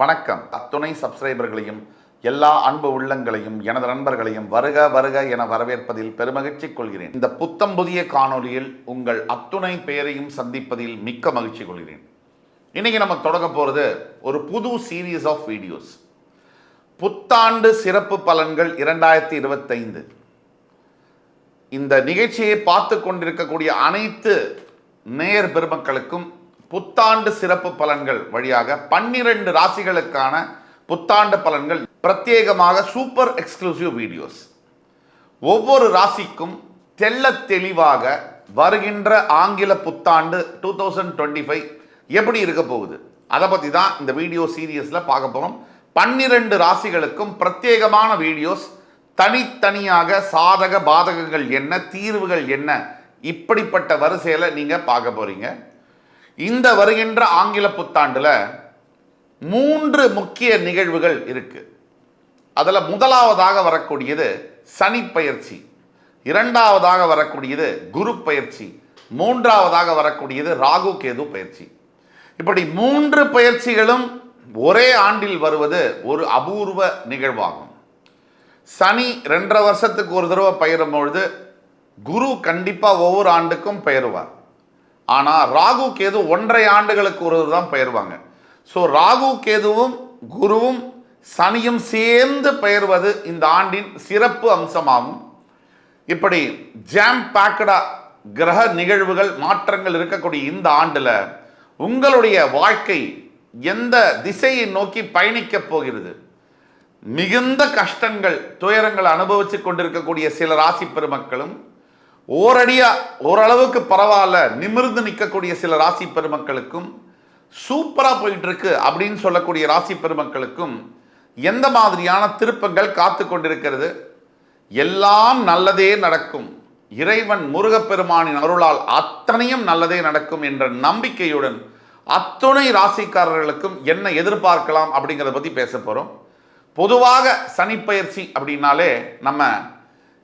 வணக்கம். அத்துணை சப்ஸ்கிரைபர்களையும் எல்லா அன்பு உள்ளங்களையும் எனது நண்பர்களையும் வருக வருக என வரவேற்பதில் பெருமகிழ்ச்சி கொள்கிறேன். இந்த புத்தம் புதிய காணொளியில் உங்கள் அத்துணை பெயரையும் சந்திப்பதில் மிக்க மகிழ்ச்சி கொள்கிறேன். இன்னைக்கு நம்ம தொடங்க போகிறது ஒரு புது சீரீஸ் ஆஃப் வீடியோஸ் புத்தாண்டு சிறப்பு பலன்கள் இரண்டாயிரத்தி இருபத்தைந்து. இந்த நிகழ்ச்சியை பார்த்து கொண்டிருக்கக்கூடிய அனைத்து நேயர் பெருமக்களுக்கும் புத்தாண்டு சிறப்பு பலன்கள் வழியாக பன்னிரண்டு ராசிகளுக்கான புத்தாண்டு பலன்கள் பிரத்யேகமாக சூப்பர் எக்ஸ்க்ளூசிவ் வீடியோஸ். ஒவ்வொரு ராசிக்கும் தெல்ல தெளிவாக வருகின்ற ஆங்கில புத்தாண்டு டூ தௌசண்ட் டுவெண்ட்டி ஃபைவ் எப்படி இருக்க போகுது? அதை பற்றி தான் இந்த வீடியோ சீரியஸில் பார்க்க போகிறோம் பன்னிரண்டு ராசிகளுக்கும் பிரத்யேகமான வீடியோஸ். தனித்தனியாக சாதக பாதகங்கள் என்ன தீர்வுகள் என்ன இப்படிப்பட்ட வரிசையில் நீங்கள் பார்க்க போகிறீங்க இந்த வருகின்ற ஆங்கில புத்தாண்டில் மூன்று முக்கிய நிகழ்வுகள் இருக்கு. அதில் முதலாவதாக வரக்கூடியது சனி பயிற்சி இரண்டாவதாக வரக்கூடியது குரு பயிற்சி மூன்றாவதாக வரக்கூடியது ராகு கேது பயிற்சி. இப்படி மூன்று பயிற்சிகளும் ஒரே ஆண்டில் வருவது ஒரு அபூர்வ நிகழ்வாகும். சனி ரெண்டரை வருஷத்துக்கு ஒரு தடவை பயிரும் பொழுது குரு கண்டிப்பாக ஒவ்வொரு ஆண்டுக்கும் பெயருவார் ஆனால் ராகு கேது ஒன்றரை ஆண்டுகளுக்கு ஒரு தான் பெயர்வாங்க. ஸோ ராகு கேதுவும் குருவும் சனியும் சேர்ந்து பெயர்வது இந்த ஆண்டின் சிறப்பு அம்சமாகும். இப்படி ஜாம் பேக்கடா கிரக நிகழ்வுகள் மாற்றங்கள் இருக்கக்கூடிய இந்த ஆண்டில் உங்களுடைய வாழ்க்கை எந்த திசையை நோக்கி பயணிக்கப் போகிறது? மிகுந்த கஷ்டங்கள் துயரங்கள் அனுபவித்து கொண்டிருக்கக்கூடிய சில ராசி பெருமக்களும் ஓரடியா ஓரளவுக்கு பரவாயில்ல நிமிர்ந்து நிற்கக்கூடிய சில ராசி பெருமக்களுக்கும் சூப்பரா போயிட்டு இருக்கு அப்படின்னு சொல்லக்கூடிய ராசி பெருமக்களுக்கும் எந்த மாதிரியான திருப்பங்கள் காத்து கொண்டிருக்கிறது? எல்லாம் நல்லதே நடக்கும். இறைவன் முருகப்பெருமானின் அருளால் அத்தனையும் நல்லதே நடக்கும் என்ற நம்பிக்கையுடன் அத்துணை ராசிக்காரர்களுக்கும் என்ன எதிர்பார்க்கலாம் அப்படிங்கிறத பற்றி பேச போகிறோம் பொதுவாக சனிப்பயிற்சி அப்படின்னாலே நம்ம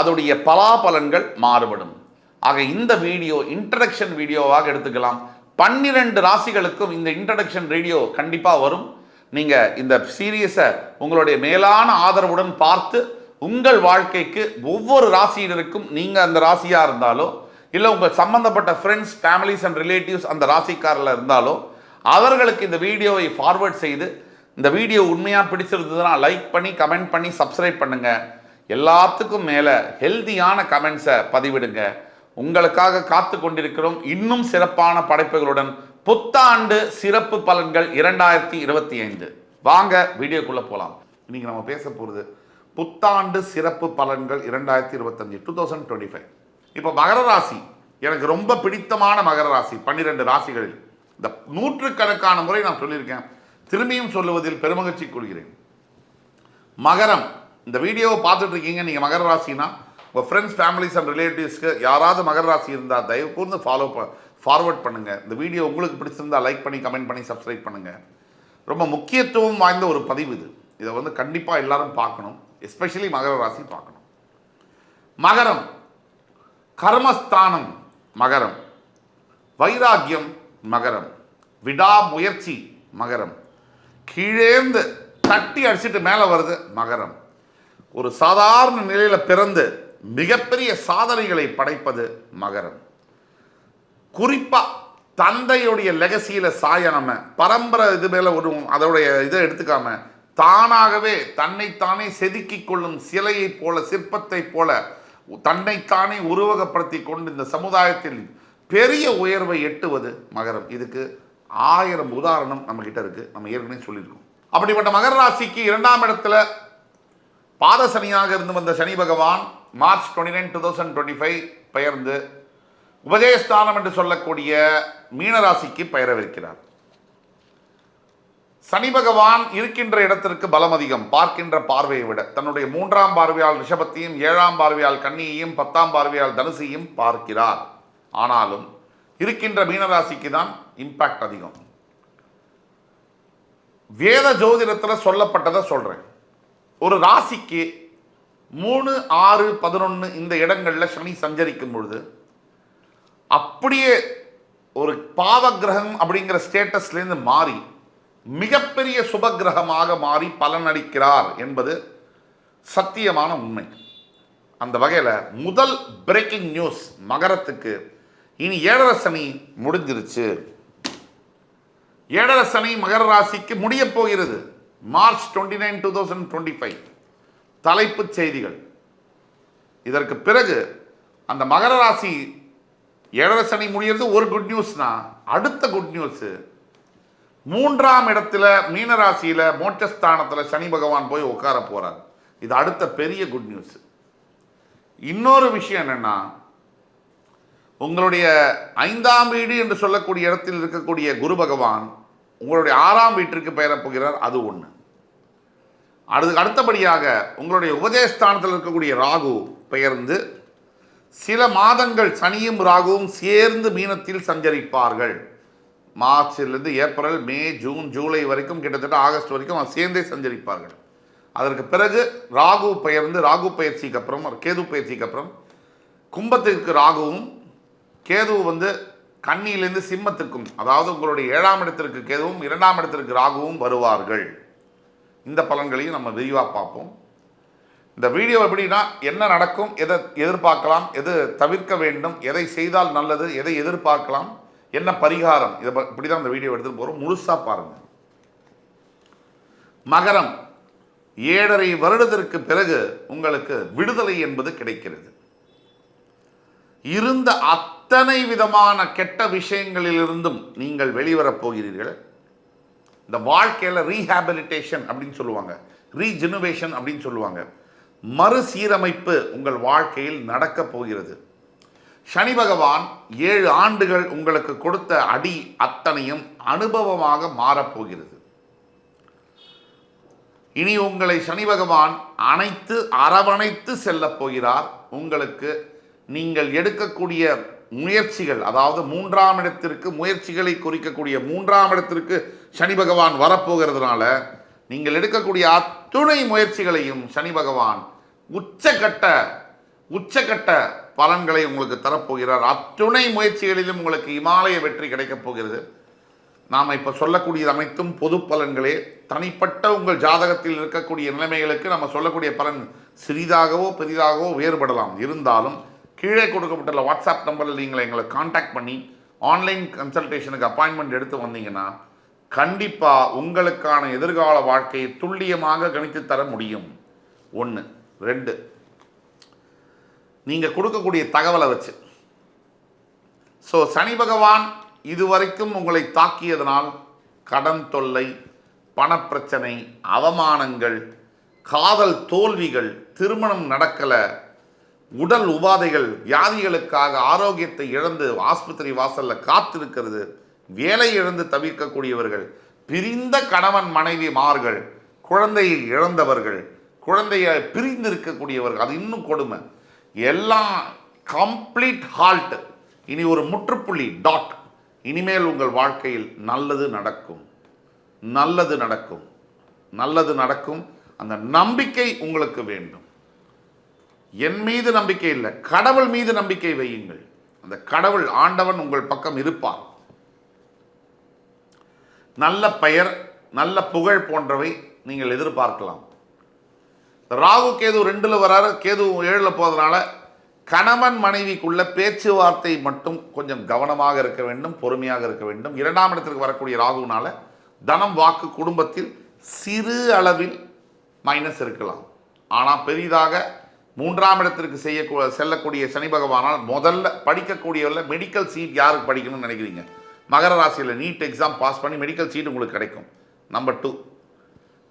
அதோடைய பலாபலன்கள் மாறுபடும். ஆக இந்த வீடியோ இன்ட்ரடக்ஷன் வீடியோவாக எடுத்துக்கலாம். பன்னிரண்டு ராசிகளுக்கும் இந்த இன்ட்ரடக்ஷன் வீடியோ கண்டிப்பாக வரும். நீங்கள் இந்த சீரியஸை உங்களுடைய மேலான ஆதரவுடன் பார்த்து உங்கள் வாழ்க்கைக்கு ஒவ்வொரு ராசியினருக்கும் நீங்கள் அந்த ராசியாக இருந்தாலோ இல்லை உங்கள் சம்பந்தப்பட்ட ஃப்ரெண்ட்ஸ் ஃபேமிலிஸ் அண்ட் ரிலேட்டிவ்ஸ் அந்த ராசிக்காரில் இருந்தாலோ அவர்களுக்கு இந்த வீடியோவை ஃபார்வேர்ட் செய்து இந்த வீடியோ உண்மையாக பிடிச்சிருந்ததுன்னா லைக் பண்ணி கமெண்ட் பண்ணி சப்ஸ்கிரைப் பண்ணுங்கள் எல்லாத்துக்கும் மேலே ஹெல்தியான கமெண்ட்ஸை பதிவிடுங்க. உங்களுக்காக காத்து கொண்டிருக்கிறோம். இன்னும் சிறப்பான படைப்புகளுடன் புத்தாண்டு சிறப்பு பலன்கள் இரண்டாயிரத்தி இருபத்தி ஐந்து. வாங்க வீடியோக்குள்ளே போகலாம் இன்னைக்கு நம்ம பேச போகிறது புத்தாண்டு சிறப்பு பலன்கள் இரண்டாயிரத்தி இருபத்தஞ்சு டூ தௌசண்ட் டுவெண்ட்டி ஃபைவ் இப்போ மகர ராசி எனக்கு ரொம்ப பிடித்தமான மகர ராசி பன்னிரெண்டு ராசிகளில். இந்த நூற்றுக்கணக்கான முறை நான் சொல்லியிருக்கேன். திரும்பியும் சொல்லுவதில் பெருமகிழ்ச்சி கொள்கிறேன். மகரம் இந்த வீடியோவை பார்த்துட்டு இருக்கீங்க நீங்கள் மகர ராசினா உங்கள் ஃப்ரெண்ட்ஸ் ஃபேமிலிஸ் அண்ட் ரிலேட்டிவ்ஸ்க்கு யாராவது மகர ராசி இருந்தால் தயவு கூர்ந்து ஃபாலோ ப ஃபார்வர்ட் பண்ணுங்கள் இந்த வீடியோ உங்களுக்கு பிடிச்சிருந்தா லைக் பண்ணி கமெண்ட் பண்ணி சப்ஸ்கிரைப் பண்ணுங்கள் ரொம்ப முக்கியத்துவம் வாய்ந்த ஒரு பதிவு இது. இதை வந்து கண்டிப்பாக எல்லாரும் பார்க்கணும். எஸ்பெஷலி மகர ராசி பார்க்கணும். மகரம். கர்மஸ்தானம் மகரம். வைராக்கியம் மகரம். விடாமுயற்சி மகரம். கீழேந்து தட்டி அடிச்சிட்டு மேலே வருது மகரம். ஒரு சாதாரண நிலையில் பிறந்து மிகப்பெரிய சாதனைகளை படைப்பது மகரம். குறிப்பாக தந்தையுடைய லெகசியில் சாய நம்ம பரம்பரை இது மேலே ஒரு அதோடைய இதை எடுத்துக்காம தானாகவே தன்னைத்தானே செதுக்கிக் கொள்ளும் சிலையைப் போல சிற்பத்தைப் போல தன்னைத்தானே உருவகப்படுத்தி கொண்டு இந்த சமுதாயத்தில் பெரிய உயர்வை எட்டுவது மகரம். இதுக்கு ஆயிரம் உதாரணம் நம்ம கிட்ட இருக்கு. நம்ம ஏற்கனவே சொல்லியிருக்கோம். அப்படிப்பட்ட மகர ராசிக்கு இரண்டாம் இடத்துல பாத சனியாக இருந்து வந்த Shani Bhagavan March twenty nine two thousand twenty five பெயர்ந்து உபஜயஸ்தானம் என்று சொல்லக்கூடிய மீனராசிக்கு பெயரவிருக்கிறார். சனி பகவான் இருக்கின்ற இடத்திற்கு பலம் அதிகம் பார்க்கின்ற பார்வையை விட. தன்னுடைய மூன்றாம் பார்வையால் ரிஷபத்தையும் ஏழாம் பார்வையால் கன்னியையும் பத்தாம் பார்வையால் தனுசையும் பார்க்கிறார். ஆனாலும் இருக்கின்ற மீனராசிக்கு தான் இம்பாக்ட் அதிகம். வேத ஜோதிடத்தில் சொல்லப்பட்டதை சொல்றேன். ஒரு ராசிக்கு மூணு ஆறு பதினொன்று இந்த இடங்களில் சனி சஞ்சரிக்கும் பொழுது அப்படியே ஒரு பாவ கிரகம் அப்படிங்கிற ஸ்டேட்டஸ்லேருந்து மாறி மிகப்பெரிய சுப கிரகமாக மாறி பலனளிக்கிறார் என்பது சத்தியமான உண்மை. அந்த வகையில் முதல் பிரேக்கிங் நியூஸ் மகரத்துக்கு இனி ஏழரை சனி முடிஞ்சிருச்சு. ஏழரை சனி மகர ராசிக்கு முடியப் போகிறது. March twenty nine two thousand twenty five தலைப்புச் செய்திகள். இதற்கு பிறகு அந்த மகர ராசி ஏழரை சனி முடியறது ஒரு குட் நியூஸ்னா அடுத்த குட் நியூஸு மூன்றாம் இடத்துல மீனராசியில் மோட்சஸ்தானத்தில் சனி பகவான் போய் உட்கார போகிறார் இது அடுத்த பெரிய குட் நியூஸ் இன்னொரு விஷயம் என்னென்னா உங்களுடைய ஐந்தாம் வீடு என்று சொல்லக்கூடிய இடத்தில் இருக்கக்கூடிய குரு பகவான் உங்களுடைய ஆறாம் வீட்டிற்கு பெயரப் போகிறார் அது ஒன்று அதுக்கு அடுத்தபடியாக உங்களுடைய உபதேசஸ்தானத்தில் இருக்கக்கூடிய ராகு பெயர்ந்து சில மாதங்கள் சனியும் ராகுவும் சேர்ந்து மீனத்தில் சஞ்சரிப்பார்கள். மார்ச்சிலிருந்து ஏப்ரல் மே ஜூன் ஜூலை வரைக்கும் கிட்டத்தட்ட ஆகஸ்ட் வரைக்கும் சேர்ந்தே சஞ்சரிப்பார்கள். அதற்கு பிறகு ராகு பெயர்ந்து ராகு பயிற்சிக்கு அப்புறம் கேது பயிற்சிக்கு அப்புறம் கும்பத்திற்கு ராகுவும் கேது வந்து கண்ணியிலேருந்து சிம்மத்துக்கும் அதாவது உங்களுடைய ஏழாம் இடத்திற்கு கேதுவும் இரண்டாம் இடத்திற்கு ராகுவும் வருவார்கள். இந்த பலன்களையும் நம்ம விரிவாக பார்ப்போம். இந்த வீடியோ எப்படின்னா என்ன நடக்கும் எதை எதிர்பார்க்கலாம் எது தவிர்க்க வேண்டும் எதை செய்தால் நல்லது எதை எதிர்பார்க்கலாம் என்ன பரிகாரம் இதை இப்படி தான் இந்த வீடியோ எடுத்துகிட்டு போகிறோம் முழுசாக பாருங்கள் மகரம் ஏழரை வருடத்திற்கு பிறகு உங்களுக்கு விடுதலை என்பது கிடைக்கிறது. இருந்த அத்தனை விதமான கெட்ட விஷயங்களிலிருந்தும் நீங்கள் வெளிவரப் போகிறீர்கள். இந்த வாழ்க்கையில் ரீஹாபிலிட்டேஷன் அப்படின்னு சொல்லுவாங்க. ரீஜெனுவேஷன் அப்படின்னு சொல்லுவாங்க. மறுசீரமைப்பு உங்கள் வாழ்க்கையில் நடக்கப் போகிறது. சனி பகவான் ஏழு ஆண்டுகள் உங்களுக்கு கொடுத்த அடி அத்தனையும் அனுபவமாக மாறப்போகிறது இனி உங்களை சனி பகவான் அனைத்து அரவணைத்து செல்லப் போகிறார். உங்களுக்கு நீங்கள் எடுக்கக்கூடிய முயற்சிகள் அதாவது மூன்றாம் இடத்திற்கு முயற்சிகளை குறிக்கக்கூடிய மூன்றாம் இடத்திற்கு சனி பகவான் வரப்போகிறதுனால நீங்கள் எடுக்கக்கூடிய அத்துணை முயற்சிகளையும் சனி பகவான் உச்சக்கட்ட உச்சக்கட்ட பலன்களை உங்களுக்கு தரப்போகிறார். அத்துணை முயற்சிகளிலும் உங்களுக்கு இமாலய வெற்றி கிடைக்கப் போகிறது. நாம் இப்போ சொல்லக்கூடியது அனைத்தும் பொது பலன்களே. தனிப்பட்ட உங்கள் ஜாதகத்தில் இருக்கக்கூடிய நிலைமைகளுக்கு நம்ம சொல்லக்கூடிய பலன் சிறிதாகவோ பெரிதாகவோ வேறுபடலாம். இருந்தாலும் கீழே கொடுக்கப்பட்டுள்ள வாட்ஸ்அப் நம்பரில் நீங்கள் எங்களை காண்டாக்ட் பண்ணி ஆன்லைன் கன்சல்டேஷனுக்கு அப்பாயின்மெண்ட் எடுத்து வந்தீங்கன்னா கண்டிப்பாக உங்களுக்கான எதிர்கால வாழ்க்கையை துல்லியமாக கணித்து தர முடியும். ஒன்று ரெண்டு. நீங்கள் கொடுக்கக்கூடிய தகவலை வச்சு. ஸோ சனி பகவான் இதுவரைக்கும் உங்களை தாக்கியதனால் கடன் தொல்லை பணப்பிரச்சனை அவமானங்கள் காதல் தோல்விகள் திருமணம் நடக்கலை. உடல் உபாதைகள் வியாதிகளுக்காக ஆரோக்கியத்தை இழந்து ஆஸ்பத்திரி வாசலில் காத்திருக்கிறது. வேலை இழந்து தவிர்க்கக்கூடியவர்கள் பிரிந்த கணவன் மனைவி மார்கள் குழந்தையை இழந்தவர்கள் குழந்தையை பிரிந்து இருக்கக்கூடியவர்கள் அது இன்னும் கொடுமை. எல்லாம் கம்ப்ளீட் ஹால்ட் இனி ஒரு முற்றுப்புள்ளி டாட் இனிமேல் உங்கள் வாழ்க்கையில் நல்லது நடக்கும். நல்லது நடக்கும். நல்லது நடக்கும். அந்த நம்பிக்கை உங்களுக்கு வேண்டும். என் மீது நம்பிக்கை இல்லை. கடவுள் மீது நம்பிக்கை வையுங்கள். அந்த கடவுள் ஆண்டவன் உங்கள் பக்கம் இருப்பார். நல்ல பெயர் நல்ல புகழ் போன்றவை நீங்கள் எதிர்பார்க்கலாம். ராகு கேது ரெண்டில் வராரு கேது ஏழில் போகிறதுனால கணவன் மனைவிக்குள்ள பேச்சுவார்த்தை மட்டும் கொஞ்சம் கவனமாக இருக்க வேண்டும் பொறுமையாக இருக்க வேண்டும். இரண்டாம் இடத்திற்கு வரக்கூடிய ராகுனால தனம் வாக்கு குடும்பத்தில் சிறு அளவில் மைனஸ் இருக்கலாம். ஆனால் பெரிதாக மூன்றாம் இடத்திற்கு செய்ய செல்லக்கூடிய சனி பகவானால் முதல்ல படிக்கக்கூடியவரில் மெடிக்கல் சீட் யாருக்கு படிக்கணும்னு நினைக்கிறீங்க? மகர ராசியில் நீட் எக்ஸாம் பாஸ் பண்ணி மெடிக்கல் சீட் உங்களுக்கு கிடைக்கும். நம்பர் டூ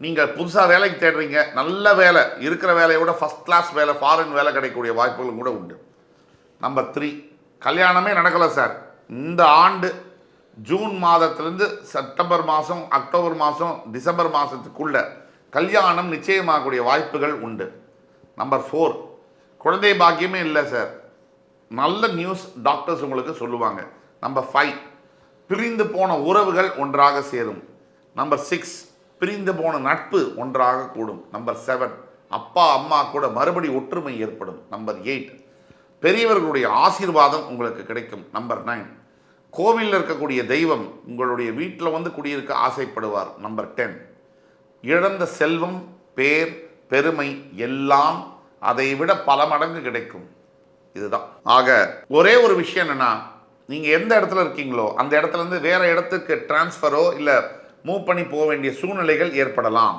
நீங்கள் புதுசாக வேலைக்கு தேடுறீங்க. நல்ல வேலை. இருக்கிற வேலையை விட ஃபஸ்ட் கிளாஸ் வேலை ஃபாரின் வேலை கிடைக்கக்கூடிய வாய்ப்புகளும் கூட உண்டு. நம்பர் த்ரீ கல்யாணமே நடக்கலை சார் இந்த ஆண்டு ஜூன் மாதத்துலேருந்து செப்டம்பர் மாதம் அக்டோபர் மாதம் டிசம்பர் மாதத்துக்குள்ள கல்யாணம் நிச்சயமாகக்கூடிய வாய்ப்புகள் உண்டு. நம்பர் ஃபோர் குழந்தை பாக்கியமே இல்லை சார் நல்ல நியூஸ் டாக்டர்ஸ் உங்களுக்கு சொல்லுவாங்க. நம்பர் ஃபைவ் பிரிந்து போன உறவுகள் ஒன்றாக சேரும். நம்பர் சிக்ஸ் பிரிந்து போன நட்பு ஒன்றாக கூடும். நம்பர் செவன் அப்பா அம்மா கூட மறுபடி ஒற்றுமை ஏற்படும். நம்பர் எயிட் பெரியவர்களுடைய ஆசீர்வாதம் உங்களுக்கு கிடைக்கும். நம்பர் நைன் கோவிலில் இருக்கக்கூடிய தெய்வம் உங்களுடைய வீட்டில் வந்து குடியிருக்க ஆசைப்படுவார். நம்பர் டென் இழந்த செல்வம் பேர் பெருமை எல்லாம் அதை விட பல மடங்கு கிடைக்கும். இதுதான். ஆக ஒரே ஒரு விஷயம் என்னென்னா நீங்கள் எந்த இடத்துல இருக்கீங்களோ அந்த இடத்துலேருந்து வேறு இடத்துக்கு டிரான்ஸ்ஃபரோ இல்லை மூவ் பண்ணி போக வேண்டிய சூழ்நிலைகள் ஏற்படலாம்.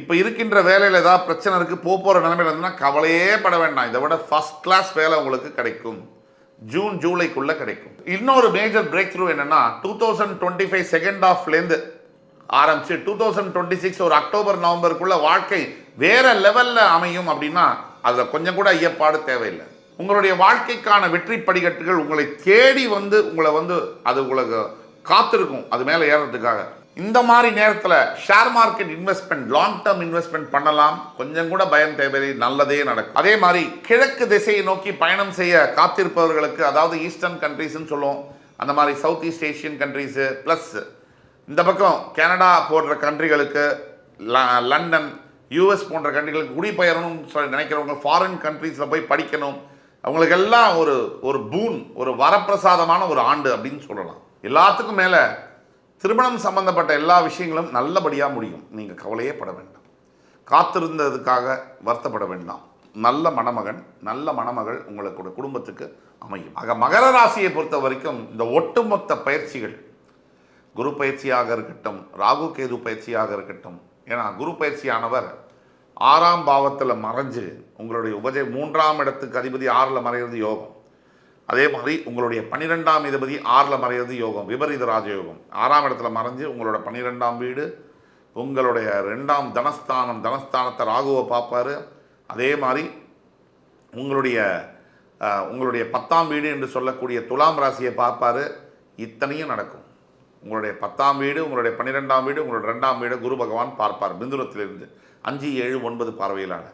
இப்போ இருக்கின்ற வேலையில் ஏதாவது பிரச்சனை இருக்குது போக போகிற நிலைமையில இருந்ததுன்னா கவலையே பட வேண்டாம். இதை விட ஃபர்ஸ்ட் கிளாஸ் வேலை உங்களுக்கு கிடைக்கும். ஜூன் ஜூலைக்குள்ளே கிடைக்கும். இன்னொரு மேஜர் பிரேக் த்ரூ என்னென்னா two thousand twenty five second ஆஃப்லேருந்து ஆரம்பிச்சு டூ தௌசண்ட் டுவெண்ட்டி சிக்ஸ் ஒரு அக்டோபர் நவம்பருக்குள்ள வாழ்க்கை வேற லெவல்ல அமையும் அப்படின்னா அதுல கொஞ்சம் கூட ஐயப்பாடு தேவையில்லை. உங்களுடைய வாழ்க்கைக்கான வெற்றி படிக்கட்டுகள் உங்களை தேடி வந்து உங்களை வந்து அது உங்களுக்கு காத்திருக்கும். அது மேலே ஏறதுக்காக. இந்த மாதிரி நேரத்தில் share market investment long term investment பண்ணலாம். கொஞ்சம் கூட பயம் தேவையில்லை. நல்லதே நடக்கும். அதே மாதிரி கிழக்கு திசையை நோக்கி பயணம் செய்ய காத்திருப்பவர்களுக்கு அதாவது ஈஸ்டர்ன் கண்ட்ரீஸ்னு சொல்லுவோம். அந்த மாதிரி south east Asian countries plus இந்த பக்கம் கனடா போன்ற கண்ட்ரிகளுக்கு ல- லண்டன் யூஎஸ் போன்ற கண்ட்ரிகளுக்கு குடிபெயரணும்னு சொல்லி நினைக்கிறவங்க ஃபாரின் கண்ட்ரீஸில் போய் படிக்கணும். அவங்களுக்கெல்லாம் ஒரு ஒரு பூன் ஒரு வரப்பிரசாதமான ஒரு ஆண்டு அப்படின்னு சொல்லலாம். எல்லாத்துக்கும் மேலே திருமணம் சம்பந்தப்பட்ட எல்லா விஷயங்களும் நல்லபடியாக முடியும். நீங்கள் கவலையே பட வேண்டாம். காத்திருந்ததுக்காக வருத்தப்பட வேண்டாம். நல்ல மணமகன் நல்ல மணமகள் உங்களுக்கு குடும்பத்துக்கு அமையும். ஆக மகர ராசியை பொறுத்த வரைக்கும் இந்த ஒட்டுமொத்த பயிற்சிகள் குரு பயிற்சியாக இருக்கட்டும் ராகு கேது பயிற்சியாக இருக்கட்டும். ஏன்னா குரு பயிற்சியானவர் ஆறாம் பாவத்தில் மறைஞ்சு உங்களுடைய உபஜ மூன்றாம் இடத்துக்கு அதிபதி ஆறில் மறைகிறது யோகம். அதே மாதிரி உங்களுடைய பன்னிரெண்டாம் அதிபதி ஆறில் மறைகிறது யோகம் விபரீத ராஜயோகம். ஆறாம் இடத்துல மறைஞ்சு உங்களோட பன்னிரெண்டாம் வீடு உங்களுடைய ரெண்டாம் தனஸ்தானம் தனஸ்தானத்தை ராகுவை பார்ப்பாரு. அதே மாதிரி உங்களுடைய உங்களுடைய பத்தாம் வீடு என்று சொல்லக்கூடிய துலாம் ராசியை பார்ப்பாரு. இத்தனையும் நடக்கும். உங்களுடைய பத்தாம் வீடு உங்களுடைய பன்னிரெண்டாம் வீடு உங்களுடைய ரெண்டாம் வீடு குரு பகவான் பார்ப்பார். பிந்துரத்திலிருந்து அஞ்சு ஏழு ஒன்பது பார்வையிலான.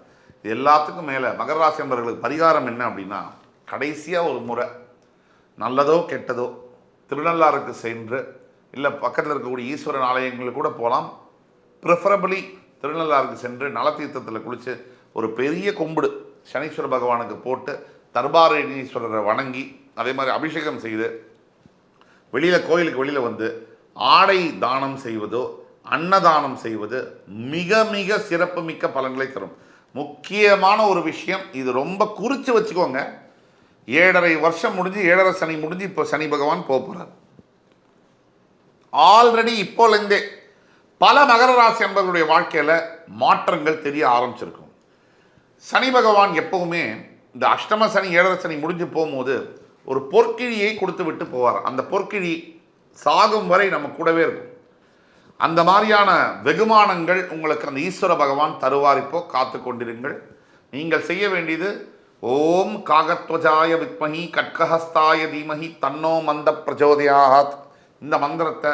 இது எல்லாத்துக்கும் மேலே மகர ராசி என்பவர்களுக்கு பரிகாரம் என்ன அப்படின்னா கடைசியாக ஒரு முறை நல்லதோ கெட்டதோ திருநள்ளாறுக்கு சென்று இல்லை பக்கத்தில் இருக்கக்கூடிய ஈஸ்வரன் ஆலயங்களுக்கு கூட போகலாம் ப்ரிஃபரபிளி திருநள்ளாறுக்கு சென்று நலத்தீர்த்தத்தில் குளித்து ஒரு பெரிய கும்பிடு சனீஸ்வர பகவானுக்கு போட்டு தர்பாரணீஸ்வரரை வணங்கி அதே மாதிரி அபிஷேகம் செய்து வெளியில் கோயிலுக்கு வெளியில் வந்து ஆடை தானம் செய்வதோ அன்னதானம் செய்வது மிக மிக சிறப்புமிக்க பலன்களை தரும். முக்கியமான ஒரு விஷயம் இது ரொம்ப குறித்து வச்சுக்கோங்க. ஏழரை வருஷம் முடிஞ்சு ஏழரை சனி முடிஞ்சு இப்போ சனி பகவான் போக போகிறார் ஆல்ரெடி இப்போலேருந்தே பல மகர ராசி என்பவர்களுடைய வாழ்க்கையில் மாற்றங்கள் தெரிய ஆரம்பிச்சிருக்கும். சனி பகவான் எப்பவுமே இந்த அஷ்டம சனி ஏழரை சனி முடிஞ்சு போகும்போது ஒரு பொற்கிழியை கொடுத்து விட்டு போவார். அந்த பொற்கிழி சாகும் வரை நம்ம கூடவே இருக்கும். அந்த மாதிரியான வெகுமானங்கள் உங்களுக்கு அந்த ஈஸ்வர பகவான் தருவார் இப்போ. காத்து கொண்டிருங்கள். நீங்கள் செய்ய வேண்டியது ஓம் காகத்வஜாய வித்மஹி கட்கஹஸ்தாய தீமஹி தன்னோ மந்த பிரச்சோதயாத். இந்த மந்திரத்தை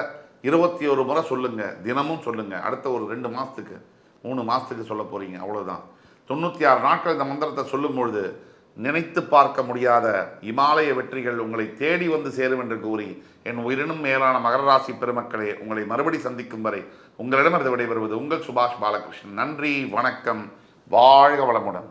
இருபத்தி ஒரு முறை சொல்லுங்க தினமும் சொல்லுங்க. அடுத்த ஒரு ரெண்டு மாதத்துக்கு மூணு மாதத்துக்கு சொல்ல போறீங்க. அவ்வளோதான் தொண்ணூற்றி ஆறு நாட்கள் இந்த மந்திரத்தை சொல்லும் பொழுது நினைத்து பார்க்க முடியாத இமாலய வெற்றிகள் உங்களை தேடி வந்து சேரும் என்று கூறி என் உயிரினும் மேலான மகர ராசி பெருமக்களே உங்களை மறுபடி சந்திக்கும் வரை உங்களிடமிருந்து விடைபெறுவது உங்கள் சுபாஷ் பாலகிருஷ்ணன். நன்றி வணக்கம் வாழ்க வளமுடன்.